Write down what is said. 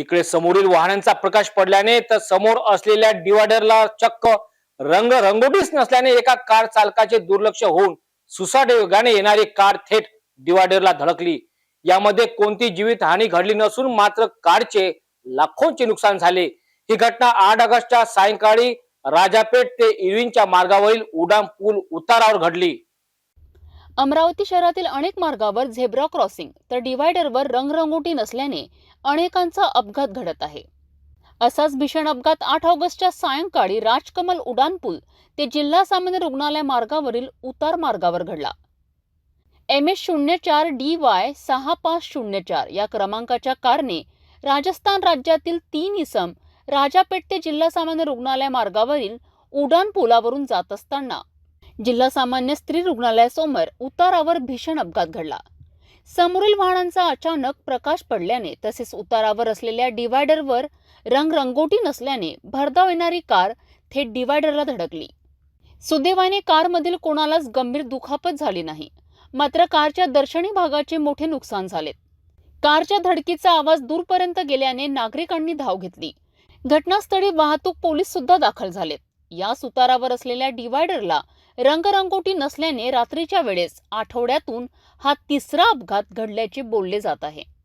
इकडे समोरील वाहनांचा प्रकाश पडल्याने तर समोर असलेल्या डिवायडरला चक्क रंग रंगोटीच नसल्याने एका कार चालकाचे दुर्लक्ष होऊन सुसाट वेगाने येणारी कार थेट डिवायडरला धडकली. यामध्ये कोणती जीवित हानी घडली नसून मात्र कारचे लाखोंचे नुकसान झाले. ही घटना आठ ऑगस्टच्या सायंकाळी राजापेठ ते इरविनच्या मार्गावरील उडान पूल उतारावर घडली. अमरावती शहरातील अनेक मार्गावर झेब्रा क्रॉसिंग तर डिव्हायडरवर रंगरंगोटी नसल्याने अनेकांचा अपघात घडत आहे. असाच भीषण अपघात आठ ऑगस्टच्या सायंकाळी राजकमल उड्डाणपूल ते जिल्हा सामान्य रुग्णालय मार्गावरील उतार मार्गावर घडला. एम एस शून्य चार डी वाय सहा पाच शून्य चार या क्रमांकाच्या कारने राजस्थान राज्यातील तीन इसम राजापेठ ते जिल्हा सामान्य रुग्णालय मार्गावरील उडान पुलावरून जात असताना जिल्हा सामान्य स्त्री रुग्णालयासमोर उतारावर भीषण अपघात घडला. समोरील वाहनांचा अचानक प्रकाश पडल्याने तसेच उतारावर असलेल्या डिव्हायडरवर रंगरंगोटी नसल्याने भरधाव येणारी कार थेट डिव्हायडरला धडकली. सुदैवाने कारमधील कोणालाच गंभीर दुखापत झाली नाही. मात्र कारच्या दर्शनी भागाचे मोठे नुकसान झाले. कारच्या धडकीचा आवाज दूरपर्यंत गेल्याने नागरिकांनी धाव घेतली. घटनास्थळी वाहतूक पोलीस सुद्धा दाखल झालेत. या सुतारावर असलेल्या डिव्हायडरला रंगरंगोटी नसल्याने रात्रीच्या वेळेस आठवड्यातून हा तिसरा अपघात घडल्याचे बोलले जात आहे.